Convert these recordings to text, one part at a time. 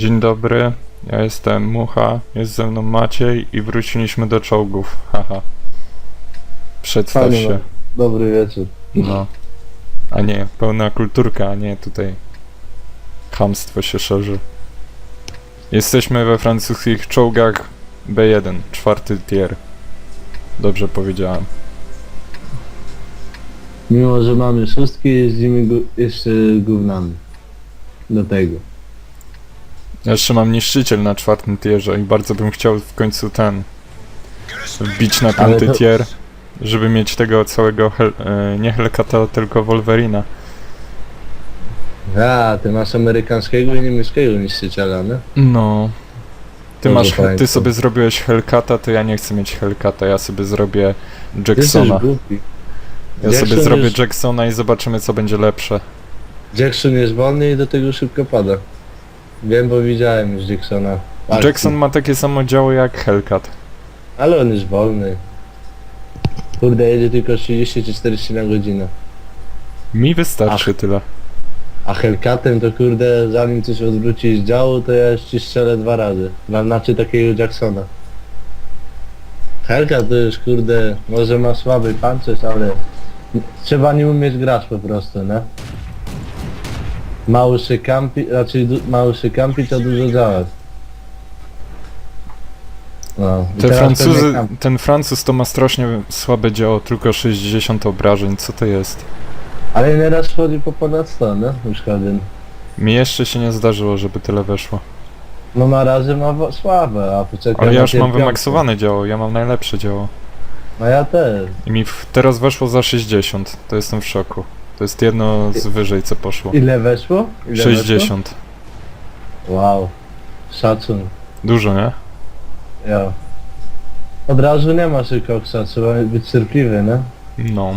Dzień dobry, ja jestem Mucha, jest ze mną Maciej i wróciliśmy do czołgów. Haha. Przedstaw Fajnie, się. Dobry wieczór. No. A nie, pełna kulturka, a nie tutaj chamstwo się szerzy. Jesteśmy we francuskich czołgach B1, czwarty tier. Dobrze powiedziałem. Mimo, że mamy szóstki, jeździmy gu- jeszcze gównami. Do tego. Ja jeszcze mam niszczyciel na czwartym tierze i bardzo bym chciał w końcu ten wbić na Ale piąty to- tier, żeby mieć tego całego hel, e, nie Hellcata, tylko Wolverina. A, ty masz amerykańskiego i niemieckiego niszczyciela, nie? No. Ty Dobrze, masz, ty fajnie. sobie zrobiłeś Hellcata, to ja nie chcę mieć Hellcata, ja sobie zrobię Ty jesteś Jacksona. głupi. Ja sobie Jackson zrobię jest- Jacksona i zobaczymy co będzie lepsze. Jackson jest wolny i do tego szybko pada. Wiem, bo widziałem już Jacksona. Jackson ma takie samo działo jak Hellcat. Ale on jest wolny. Kurde, jedzie tylko 30 czy 40 na godzinę. Mi wystarczy tyle. A Hellcatem to kurde, zanim coś odwróci z działu, to ja już ci strzelę dwa razy. Na, znaczy takiego Jacksona. Hellcat to już kurde, może ma słaby pancerz, ale trzeba nim umieć grać po prostu, nie? Mały się kampi, raczej du, mały się kampi to dużo działać. No. i Te teraz Francuzy, pewnie ten Francuz to ma strasznie słabe działo, tylko 60 obrażeń, co to jest? Ale nieraz wchodzi po ponad 100, nie? Już. Mi jeszcze się nie zdarzyło, żeby tyle weszło. No na razie ma wo- słabe, a poczekaj Ale ja na już mam cierpiące. wymaksowane działo, ja mam najlepsze działo. No ja też. I mi w, teraz weszło za 60, to jestem w szoku. To jest jedno z wyżej co poszło. Ile weszło? Ile 60. Weszło? Wow. Szacun. Dużo, nie? Ja. Od razu nie ma koksa, trzeba być cierpliwy, nie? No.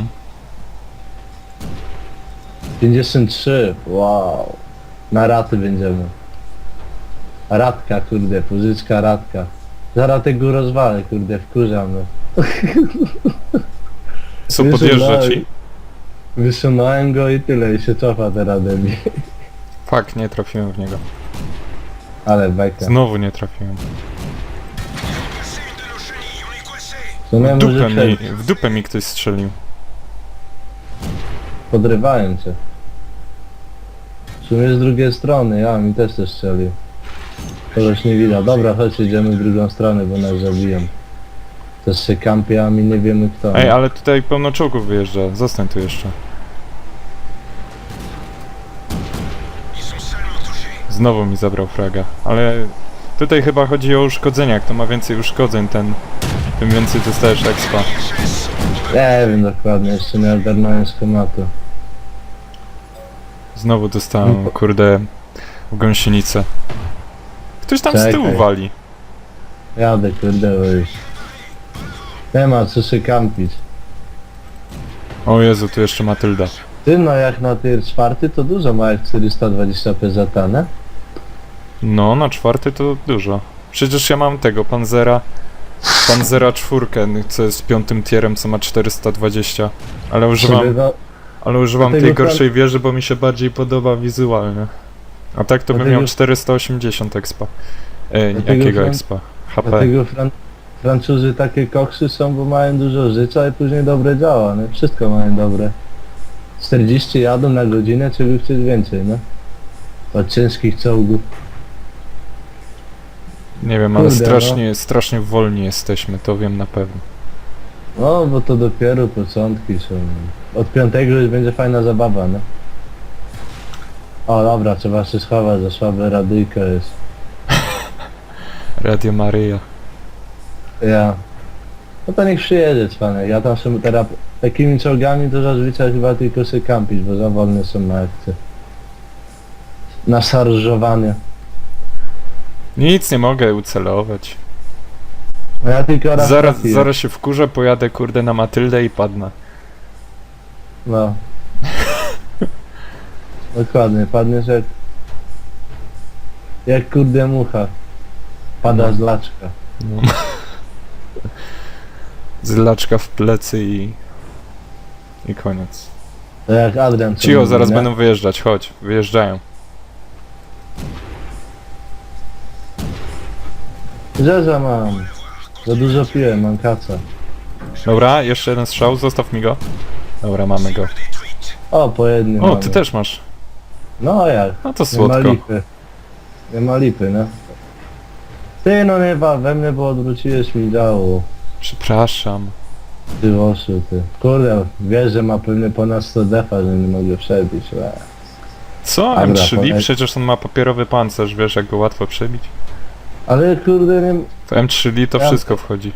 53. Wow. Na raty będziemy. Radka, kurde, pożyczka radka. Zaraz tego rozwalę, kurde, wkurzamy. Co Wiesz, podjeżdża ci? Wysunąłem go i tyle, i się cofa teraz ode mnie. Fak, nie trafiłem w niego. Ale beka. Znowu nie trafiłem. To W dupę mi, w dupę mi ktoś strzelił. Podrywają cię. W sumie z drugiej strony, ja mi też też strzelił. Kogoś nie widać. Dobra, chodź idziemy w drugą stronę, bo nas zabiją. Też się kampi, a my nie wiemy kto. Ej, ale tutaj pełno czołgów wyjeżdża. Zostań tu jeszcze. Znowu mi zabrał fraga. Ale tutaj chyba chodzi o uszkodzenia. Kto ma więcej uszkodzeń, ten tym więcej dostajesz expa. Nie wiem dokładnie, jeszcze nie ogarnąłem schematu. Znowu dostałem, kurde, w gąsienicę. Ktoś tam z tyłu Czekaj. wali. Jadę, kurde, bo już. Nie ma co się kampić. O Jezu, tu jeszcze Matylda. Ty no jak na tier czwarty to dużo ma jak 420 PZ, nie? No, na czwarty to dużo. Przecież ja mam tego, Panzera... Panzera czwórkę, co jest piątym tierem, co ma 420. Ale używam, Przebywa- ale używam Dlatego tej gorszej wieży, bo mi się bardziej podoba wizualnie. A tak to bym Dlatego- miał 480 expa. E, Dlatego jakiego pan- expa? HP. Dlatego Fran Francuzi takie koksy są, bo mają dużo życia i później dobre działa, nie? Wszystko mają dobre. 40 jadą na godzinę, czego chcieć więcej, no? Od ciężkich czołgów. Nie wiem, ale Kurde, no. strasznie, strasznie wolni jesteśmy, to wiem na pewno. No, bo to dopiero początki są. Od piątego już będzie fajna zabawa, no. O, dobra, trzeba się schować, za słabe radyjko jest. Radio Maryja. Ja. No to niech przyjedzie cwanek. Ja tam są teraz takimi czołgami to zazwyczaj chyba tylko się kampić, bo za wolne są na akcję. Na szarżowanie. Nic nie mogę ucelować. No ja tylko raz Zaraz, trafiłem. zaraz się wkurzę, pojadę kurde na Matyldę i padnę. No. Dokładnie, padniesz jak... Jak kurde mucha. Pada z laczka. No. Zlaczka w plecy i... I koniec. To jak Adrian co Cicho, mówi, zaraz nie? będą wyjeżdżać, chodź, wyjeżdżają. Rzeża mam. Za dużo piłem, mam kaca. Dobra, jeszcze jeden strzał, zostaw mi go. Dobra, mamy go. O, po jednym O, mamy. ty też masz. No jak? No to Nie ma słodko. lipy. Nie ma lipy, no. Ty no nie wal we mnie, bo odwróciłeś mi działo. Przepraszam. Ty oszu, ty. Kurde, wiesz, że ma pewnie ponad 100 defa, że nie mogę przebić. łe. Co? Dobra, M3 powiedz- Przecież on ma papierowy pancerz, wiesz jak go łatwo przebić. Ale kurde, nie... W M3 to Ja- wszystko wchodzi.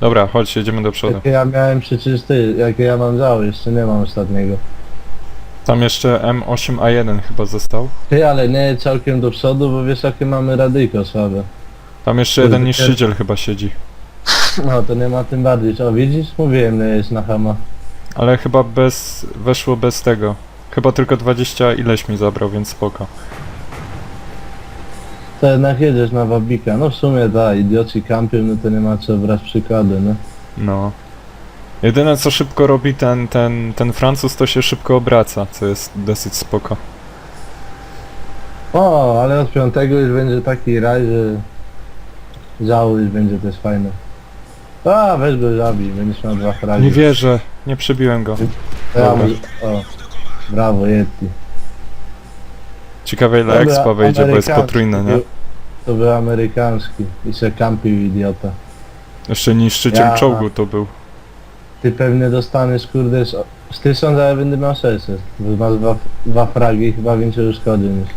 Dobra, chodź, jedziemy do przodu. Jakie ja miałem przecież ty, jakie ja mam działo, jeszcze nie mam ostatniego. Tam jeszcze M8A1 chyba został. Ty, ale nie całkiem do przodu, bo wiesz jakie mamy radyjko słabe. Tam jeszcze jeden niszczyciel chyba siedzi. No to nie ma tym bardziej. O widzisz? Mówiłem, nie jest na hama. Ale chyba bez... weszło bez tego. Chyba tylko 20 ileś mi zabrał, więc spoko. To jednak jedziesz na wabika. No w sumie da, idioci kampią, no to nie ma co brać przykłady, no. No. Jedyne co szybko robi ten, ten, ten Francuz to się szybko obraca, co jest dosyć spoko. O, ale od piątego już będzie taki raj, że... Działo już będzie też fajne. A, weź go zabij, będziesz miał dwa fragi. Nie wierzę, nie przebiłem go. Dobra. może- O, brawo, Yeti. Ciekawe ile był expa wejdzie, bo jest amerykański, potrójne, nie? był- To był amerykański i se kampił idiota. Jeszcze niszczyciel Ja- czołgu to był. Ty pewnie dostaniesz kurde z, z 1000, a ja będę miał 600. Bo masz dwa, dwa fragi chyba więcej szkody niż.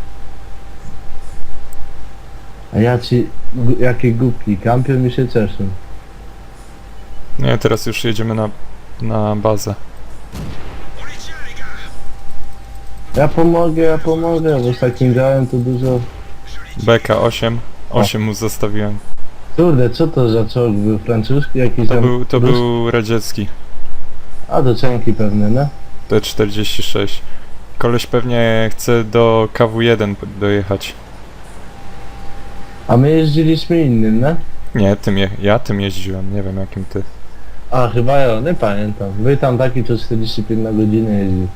A ja ci, gu, jakie głupki, kampią mi się cieszą. Nie, teraz już jedziemy na, na bazę. Ja pomogę, ja pomogę, bo z takim działem to dużo... Beka 8. 8 mu zostawiłem. Kurde, co to za czołg był? Francuski jakiś To tam... był, to był radziecki. A, do Częki pewnie, no? T46. Koleś pewnie chce do KW1 po- dojechać. A my jeździliśmy innym, no? Nie, tym je, ja tym jeździłem, nie wiem jakim ty. A, chyba ja, nie pamiętam. Był tam taki, co 45 na godzinę jeździł.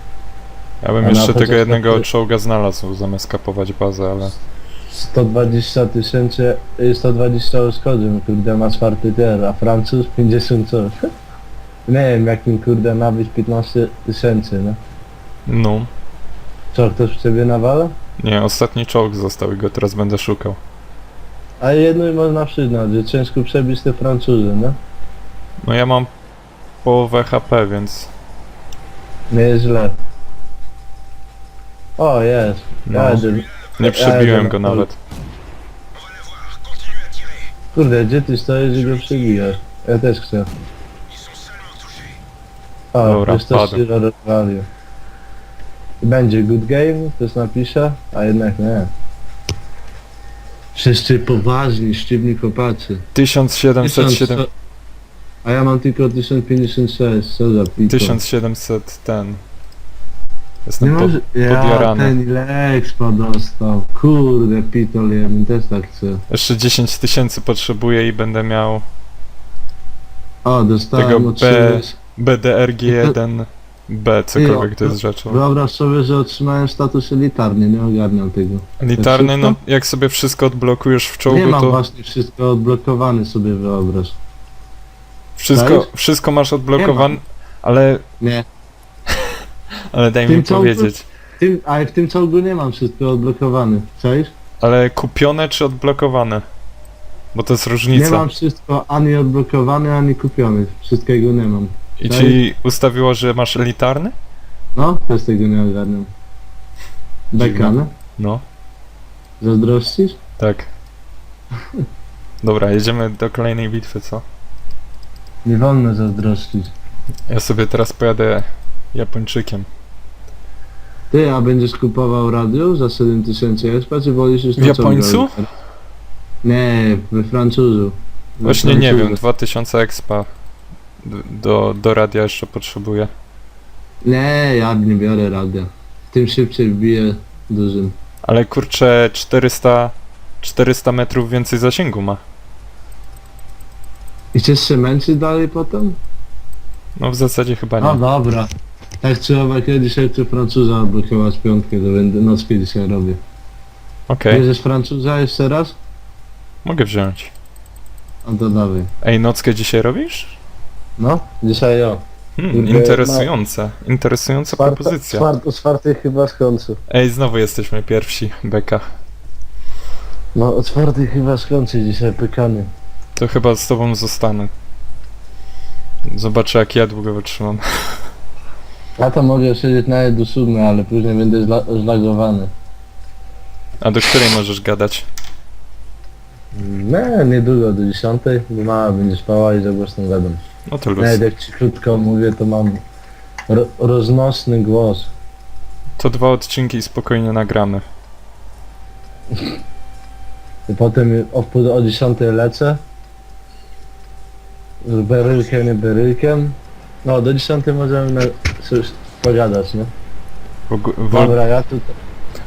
Ja bym A na jeszcze tego początku- jednego czołga znalazł zamiast kapować bazę, ale... 120 tysięcy, y, 120 uszkodzeń, kurde ma czwarty tier, a Francuz 50 coś. Nie wiem jakim kurde ma być 15 tysięcy, no. No. Co, ktoś w ciebie nawala? Nie, ostatni czołg został i go teraz będę szukał. A jedno można przyznać, że ciężko przebić te Francuzy, no. No ja mam połowę HP, więc... Nie jest źle. O, jest. No. Ja jedę. Nie przebiłem go na- nawet. Kurde, gdzie ty stoisz i go przebijasz? Ja też chcę. O, Dobra, już też się rozwalił. Będzie good game, ktoś napisze, a jednak nie. Wszyscy poważni, sztywni chłopacy. 1707... A ja mam tylko 1056, co za pito. 1700 ten... Nie Jestem pod... może... Ja, podjarany. ten ile expa dostał. Kurde, pitol, ja bym też tak chcę. Jeszcze 10 tysięcy potrzebuję i będę miał O, dostałem Tego B- czegoś- BDRG1B, cokolwiek to jest rzeczą. Wyobraź sobie, że otrzymałem status elitarny, nie ogarniam tego. Elitarny, no jak sobie wszystko odblokujesz w nie czołgu, mam to właśnie wszystko odblokowane sobie wyobraź. Wszystko, Czaisz? wszystko masz odblokowane, ale, Nie. ale daj Tym mi czołgu- powiedzieć. Tym, ale w tym czołgu nie mam wszystko odblokowane. Czaisz? Ale kupione czy odblokowane? Bo to jest Nie różnica. mam wszystko ani odblokowane, ani kupione. Wszystkiego nie mam. I ci ustawiło, że masz elitarny? No, też tego nie ogarniam. Beka, Dziwne. no? No, Zazdrościsz? tak. Dobra, jedziemy do kolejnej bitwy, co? Nie wolno zazdrościć. Ja sobie teraz pojadę Japończykiem. Ty, a będziesz kupował radio za 7000 expa, czy wolisz już W na czołgu? Japońcu? Nie, we Francuzu. We Właśnie nie Francuzu. wiem, 2000 expa d- do, do radia jeszcze potrzebuję. Nie, ja nie biorę radia. Tym szybciej wbiję dużym. Ale kurczę, 400, 400 metrów więcej zasięgu ma. I cię się męczy dalej potem? No w zasadzie chyba No nie. dobra. Tak czy owak, ja dzisiaj chcę Francuza odblokować piątkę, to będę nocki dzisiaj robię. Okej, Bierzesz Francuza jeszcze raz? mogę wziąć. No to dawaj. Ej, nockę dzisiaj robisz? No, dzisiaj ja. Hmm, Kurde, interesujące. Interesująca propozycja. Czwart, o czwartej chyba z końcu. Ej, znowu jesteśmy pierwsi, Beka. No o czwartej chyba z końcu dzisiaj pykany. To chyba z tobą zostanę. Zobaczę jak ja długo wytrzymam. Ja tam mogę siedzieć nawet do siódmej, ale później będę zla zlagowany. A do której możesz gadać? Nie, niedługo do dziesiątej, bo mama będzie spała i za głośno gadam. No to luz. Nawet jak ci krótko mówię, to mam ro roznosny głos. To dwa odcinki i spokojnie nagramy. I potem o, o dziesiątej lecę. Z berylkiem, nie berylkiem. No, do dziesiątej możemy na, coś pogadać, nie? W, ogó- w, Dobra, ja tu...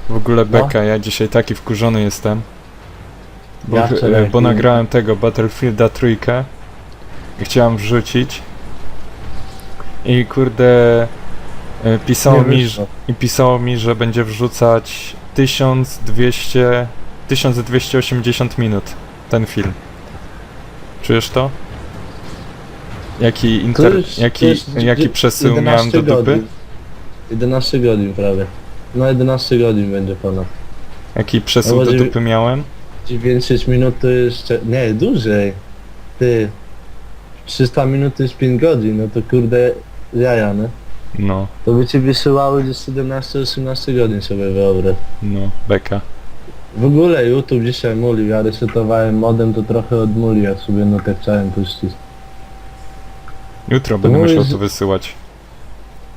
w ogóle No. Beka, ja dzisiaj taki wkurzony jestem. Bo, Ja wczoraj bo nagrałem tego Battlefielda trójkę i chciałem wrzucić. I kurde e, pisało nie mi, że, i pisało mi, że będzie wrzucać 1200 1280 minut ten film. Czujesz to? Jaki inter, już- to jaki, jest jaki przesył miałem 11 do dupy? godzin. 11 godzin prawie. No 11 godzin będzie ponad. Jaki przesył No do dziewię- dupy miałem? 900 minut to jeszcze... Nie, dłużej. Ty... 300 minut to jest 5 godzin, no to kurde jaja, nie? No, To by ci wysyłały gdzieś 17-18 godzin sobie wyobraź. no, beka. W ogóle YouTube dzisiaj mulił, ja resetowałem modem, to trochę odmulił, jak sobie notek chciałem puścić. Jutro będę mówisz, musiał to wysyłać.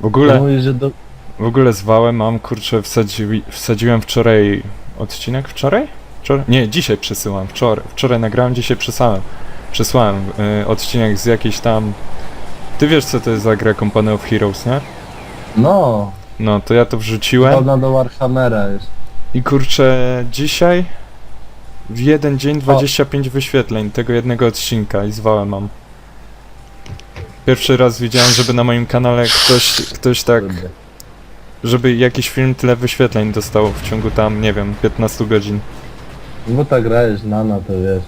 W ogóle, mówi, że do... w ogóle zwałem, mam kurczę, wsadzi, wsadziłem wczoraj odcinek wczoraj? Wczoraj? Nie, dzisiaj przesyłam, wczoraj, wczoraj nagrałem, dzisiaj przesłałem. Przesłałem y, odcinek z jakiejś tam... Ty wiesz co to jest za gra Company of Heroes, nie? No, No, to ja to wrzuciłem podobna do Warhammera jest. i kurczę, dzisiaj w jeden dzień 25 wyświetleń tego jednego odcinka i zwałem mam. Pierwszy raz widziałem, żeby na moim kanale ktoś, ktoś tak żeby jakiś film tyle wyświetleń dostał w ciągu tam, nie wiem, 15 godzin. Bo ta gra jest znana, to wiesz.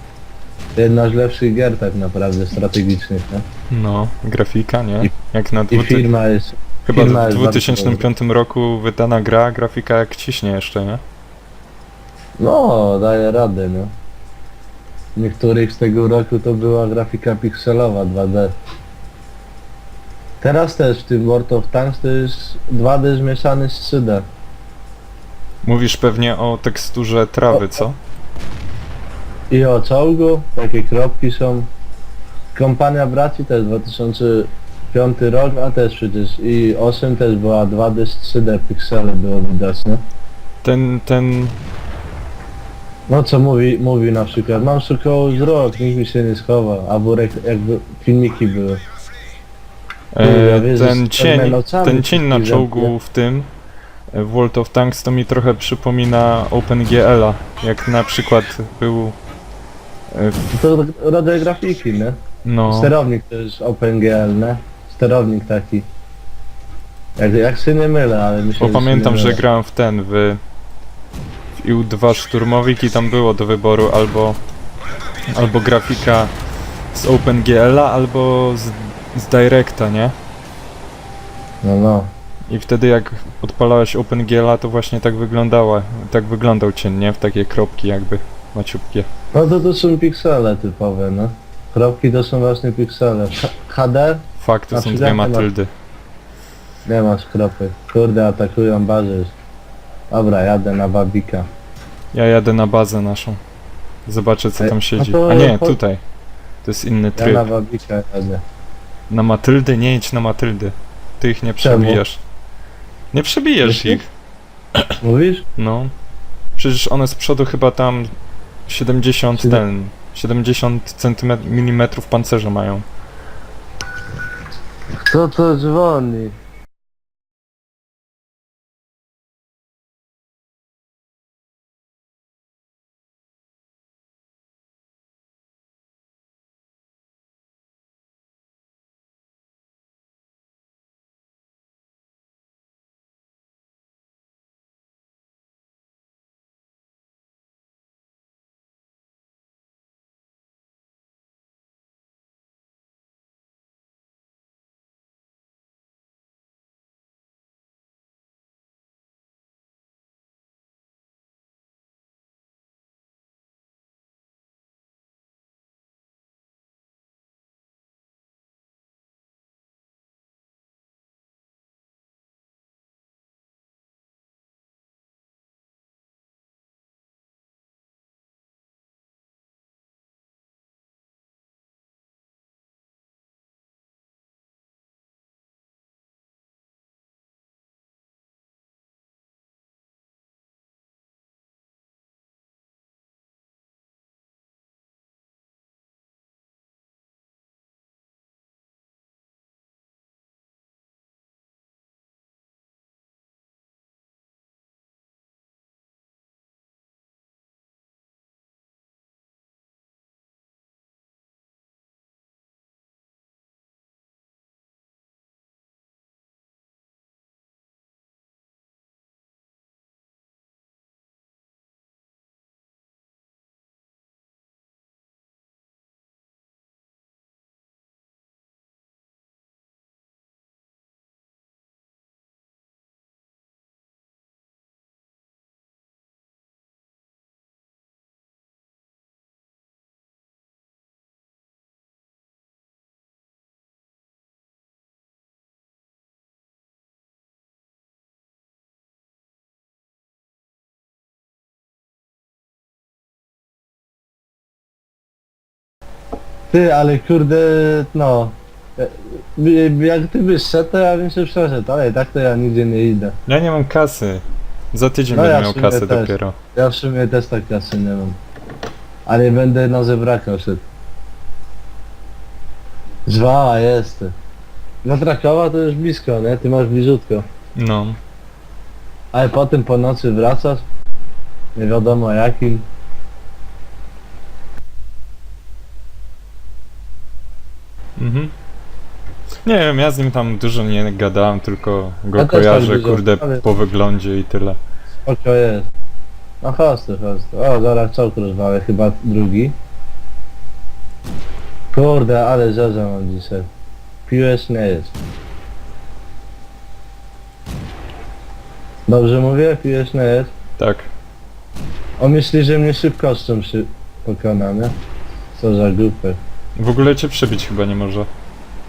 Jedna z lepszych gier tak naprawdę strategicznych, nie? No, grafika, nie? Jak na I dwuty... firma jest... chyba firma w jest bardzo 2005 roku wydana gra, grafika jak ciśnie jeszcze, nie? No, daje radę, no. Niektórych z tego roku to była grafika pikselowa 2D. Teraz też w tym World of Tanks to jest 2D zmieszany z 3D. Mówisz pewnie o teksturze trawy, co? I o czołgu, takie kropki są. Kompania Braci też 2005 rok, a też przecież i 8 też była 2D z 3D piksele było widać, nie? Ten, ten... No co mówi, mówi na przykład, mam sokoło wzrok, nikt mi się nie schowa, a burek jakby filmiki były. E, ten cień, ten cień na czołgu w tym e, w World of Tanks to mi trochę przypomina OpenGL-a, jak na przykład był e, w, To rodzaj grafiki, nie? no... Sterownik to jest OpenGL, nie? Sterownik taki. Jak, jak się nie mylę, ale myślę, Bo pamiętam, że grałem w ten, w, w IU-2 Szturmowik i tam było do wyboru albo albo grafika z OpenGL-a, albo z, z Directa, nie? No, no. I wtedy jak odpalałeś OpenGL-a, to właśnie tak wyglądała, tak wyglądał cień, nie? W takie kropki jakby, maciupkie. No to to są piksele typowe, no. Kropki to są właśnie piksele. H- HD? Fakt, to A są dwie ma- matyldy. Nie masz kropek. Kurde, atakują bazę. już. Dobra, jadę na Babika. Ja jadę na bazę naszą. Zobaczę co Ej, tam no siedzi. to A nie, tutaj. To jest inny Ja tryb. na Babika jadę. Na Matyldy? Nie idź na Matyldy. Ty ich nie przebijasz. Nie przebijesz Myślisz? ich. Mówisz? No. Przecież one z przodu chyba tam 70 Siedem- ten... 70 cm milimetrów pancerza mają. Kto to dzwoni? Ty, ale kurde, no. e, e, Jak ty byś szedł, to ja bym się przeszedł, ale tak to ja nigdzie nie idę. Ja nie mam kasy. Za tydzień No będę ja w miał sumie kasę też. dopiero. Ja w sumie też tak kasy nie mam. Ale będę na zebraka szedł. Żwała jest. Na Krakowa to już blisko, nie? Ty masz bliżutko. No. Ale potem po nocy wracasz? Nie wiadomo jakim. Mhm. Nie wiem, ja z nim tam dużo nie gadałem, tylko go Ja też tak kojarzę, dużo, kurde, ale- po wyglądzie i tyle. Spoko jest. No chodź tu, chodź tu. O, zaraz czołg rozwalę, chyba drugi. Kurde, ale żarza mam dzisiaj. Piłeś nie jest. Dobrze mówię? Piłeś nie jest. Tak. On myśli, że mnie szybkością się pokona, nie? Co za głupek. W ogóle cię przebić chyba nie może.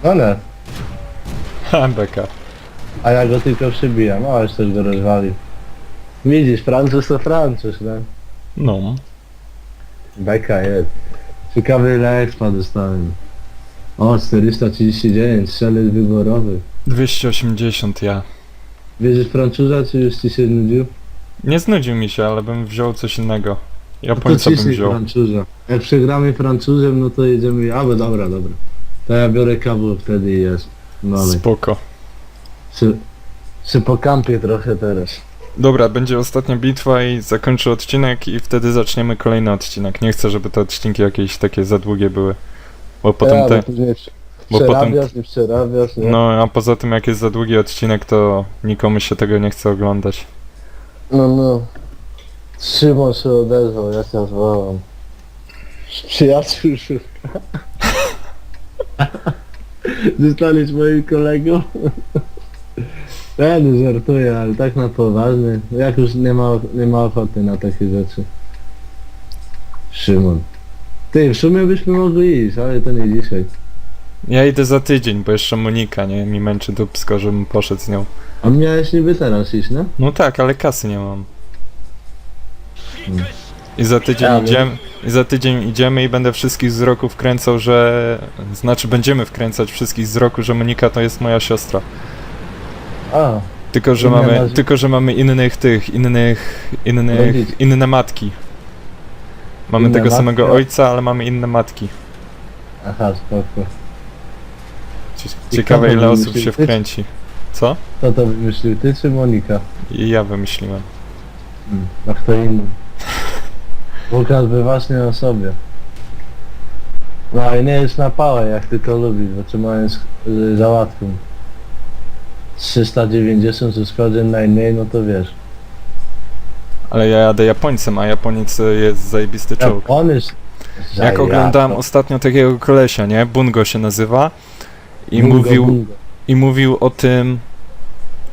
No nie. Ha, beka. A ja go tylko przybijam. O, już też go rozwalił. Widzisz, Francuz to Francuz, nie? No. Beka jest. Ciekawy ile expa dostałem. O, 439, strzelec wyborowy. 280 ja. Wierzysz Francuza, czy już ci się nudził? Nie znudził mi się, ale bym wziął coś innego. No Japońca to bym wziął. Francuza. Jak przegramy Francuzem, no to jedziemy... A, bo dobra, dobra. To ja biorę kabel wtedy i jest. No ale... Spoko. Czy, czy po kampie trochę teraz. Dobra, będzie ostatnia bitwa i zakończę odcinek i wtedy zaczniemy kolejny odcinek. Nie chcę, żeby te odcinki jakieś takie za długie były. Bo potem te... bo potem- przerabiasz, nie przerabiasz, nie? No, a poza tym jak jest za długi odcinek, to nikomu się tego nie chce oglądać. No, no. Szymon się odezwał, ja się zwołam. Przyjaciół szuka. Zostaniesz moim kolegą? Ja nie żartuję, ale tak na poważnie. Jak już nie ma, nie ma ochoty na takie rzeczy. Szymon. Ty, w sumie byśmy mogli iść, ale to nie dzisiaj. Ja idę za tydzień, bo jeszcze Monika, nie? Mi męczy dupsko, żebym poszedł z nią. A miałeś niby teraz iść, no? No tak, ale kasy nie mam. I za tydzień Ja, no. idziemy, i za tydzień idziemy i będę wszystkich z roku wkręcał, że... Znaczy będziemy wkręcać wszystkich z roku, że Monika to jest moja siostra. A, Tylko, że Inne mamy, nazwy. tylko, że mamy innych tych, innych, innych, Rodziców. inne matki. Mamy Inne tego matki, samego a- ojca, ale mamy inne matki. aha, spoko. Cie- I Ciekawe ile osób się wkręci. Co? Kto to wymyślił, ty czy Monika? I ja wymyśliłem. Hmm, a kto inny? Łukasz by właśnie o sobie. No i nie jest na pałę, jak ty to lubisz, bo trzymając y, za łatwą. 390 z godzin najmniej, no to wiesz. Ale ja jadę Japońcem, a Japoniec y, jest zajebisty czołg. on jest... Jak oglądałem ostatnio takiego kolesia, nie? Bungo się nazywa. I Bungo, mówił, bungo. i mówił o tym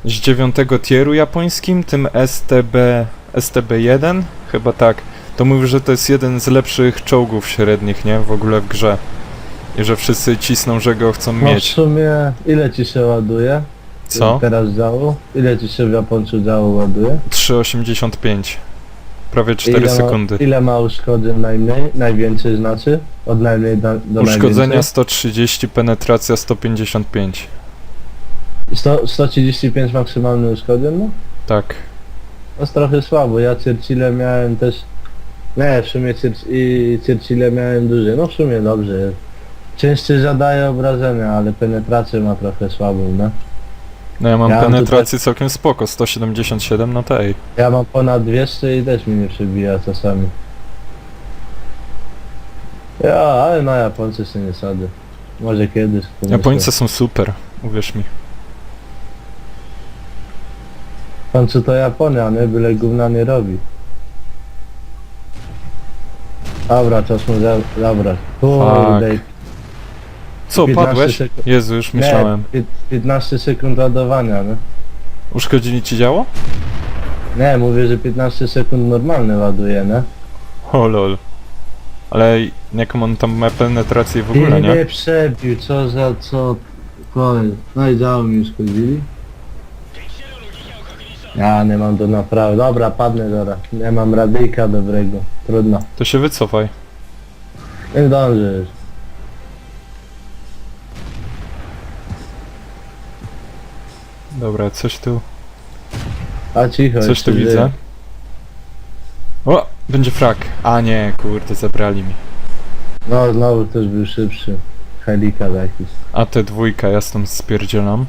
z dziewiątego tieru japońskim, tym STB, STB-1, chyba tak. To mówił, że to jest jeden z lepszych czołgów średnich, nie? W ogóle w grze. I że wszyscy cisną, że go chcą No w mieć. sumie, ile ci się ładuje? Co? Teraz działu? Ile ci się w Japońcu działu ładuje? 3,85. Prawie 4 ile sekundy. Ma, ile ma uszkodzeń najmniej? Najwięcej znaczy? Od najmniej do, do Uszkodzenia najwięcej? 130, penetracja 155. 100, 135 maksymalny uszkodzeń? No? Tak. To jest trochę słabo, ja Churchille miałem też... Nie, w sumie Church- i Churchille miałem duże, no w sumie dobrze. Częściej zadaje obrażenia, ale penetrację ma trochę słabą, no. No ja mam Ja mam penetrację całkiem spoko, 177, no tej. Ja mam ponad 200 i też mi nie przebija czasami. Ja, ale na Japońcy się nie sadzę. Może kiedyś. pomyślę. Japońcy są super, uwierz mi. W końcu to Japonia, nie? Byle gówna nie robi. Dobra, czas mu za- zabrać. Kurde, Co, 15 padłeś? sekund. Jezu, już myślałem. Nie, pi- 15 sekund ładowania, nie? Uszkodzili ci działo? Nie, mówię, że 15 sekund normalne ładuje, nie? O lol. Ale jaką on tam ma penetrację w ogóle, nie? nie przebił, co za co... No i działo mi uszkodzili. Ja nie mam do naprawy. Dobra, padnę zaraz. Nie mam radyjka dobrego. Trudno. To się wycofaj. Nie zdążysz. Dobra, coś tu, A cicho. coś tu widzę. O, będzie frak. A nie, kurde, zabrali mi. No znowu ktoś był szybszy. Helikat jakiś. A te dwójka, ja stąd spierdzielam.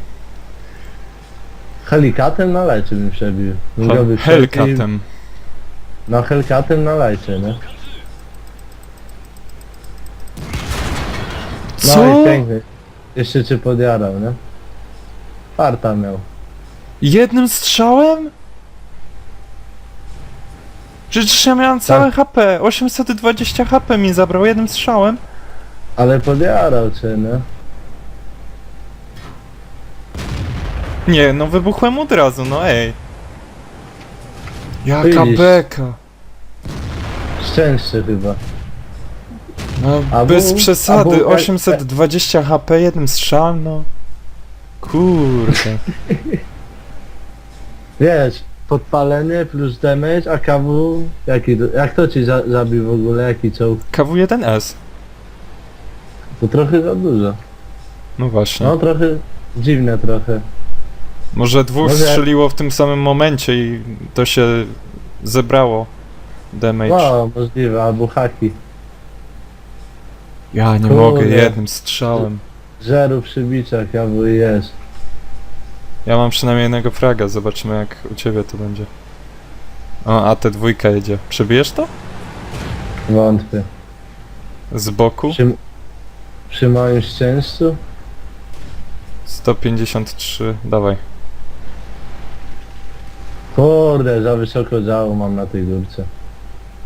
Helikatem no, na lecie bym przebił. Helikatem. No Hellcatem na lajcie, nie? No Co? i piękny. Jeszcze cię podjarał, nie? Farta miał. Jednym strzałem? Przecież ja miałem całe HP. 820 HP mi zabrał jednym strzałem. Ale podjarał cię, nie? Nie, no wybuchłem od razu, no ej. Jaka Widzisz. beka. Szczęście chyba. No Albo- bez przesady, albo- e- 820 HP jednym strzałem, no. Kurde. Wiesz, podpalenie plus damage, a kawu... Jaki, jak to ci za, zabił w ogóle? Jaki czołg? KW1S. To trochę za dużo. No właśnie. No trochę... Dziwne trochę. Może dwóch Może- strzeliło w tym samym momencie i to się zebrało. Damage. No, możliwe, albo haki. Ja nie Kurde. mogę jednym strzałem. Zero przybicia, kawu jest. Ja mam przynajmniej jednego fraga, zobaczymy jak u ciebie to będzie. O, a te dwójka jedzie. Przebijesz to? Wątpię. Z boku? Przy, przy moim szczęściu? 153, dawaj. Kurde, za wysoko działo mam na tej górce.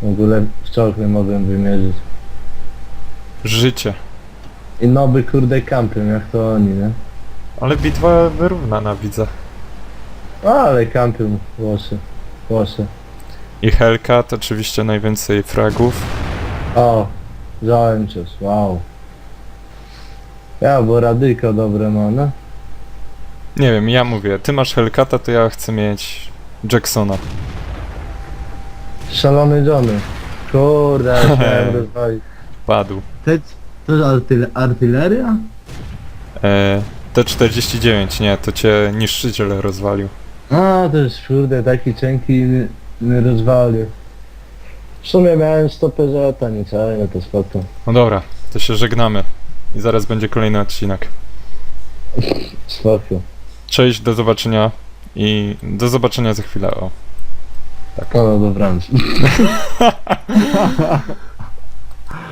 W ogóle w czołg nie mogłem wymierzyć. Życie. I noby kurde kampią, jak to oni, nie? Ale bitwa wyrównana widzę. No, ale kampią łosy. Łosy. I Hellcat oczywiście najwięcej fragów. O, wziąłem cios, wow. Ja, bo radyjko dobre ma, no. Nie wiem, ja mówię, ty masz Hellcata, to ja chcę mieć Jacksona. Szalony Johnny. Kurde, ja chciałem rozwalić. Padł. To, to jest artyl artyleria? E, T49, nie, to cię niszczyciel rozwalił. A, to jest kurde, taki cienki mnie rozwalił. W sumie miałem 100 PZ, nie całe, to spoko. No dobra, to się żegnamy. I zaraz będzie kolejny odcinek. Spoko. Cześć, do zobaczenia i do zobaczenia za chwilę. O. No, dobranoc.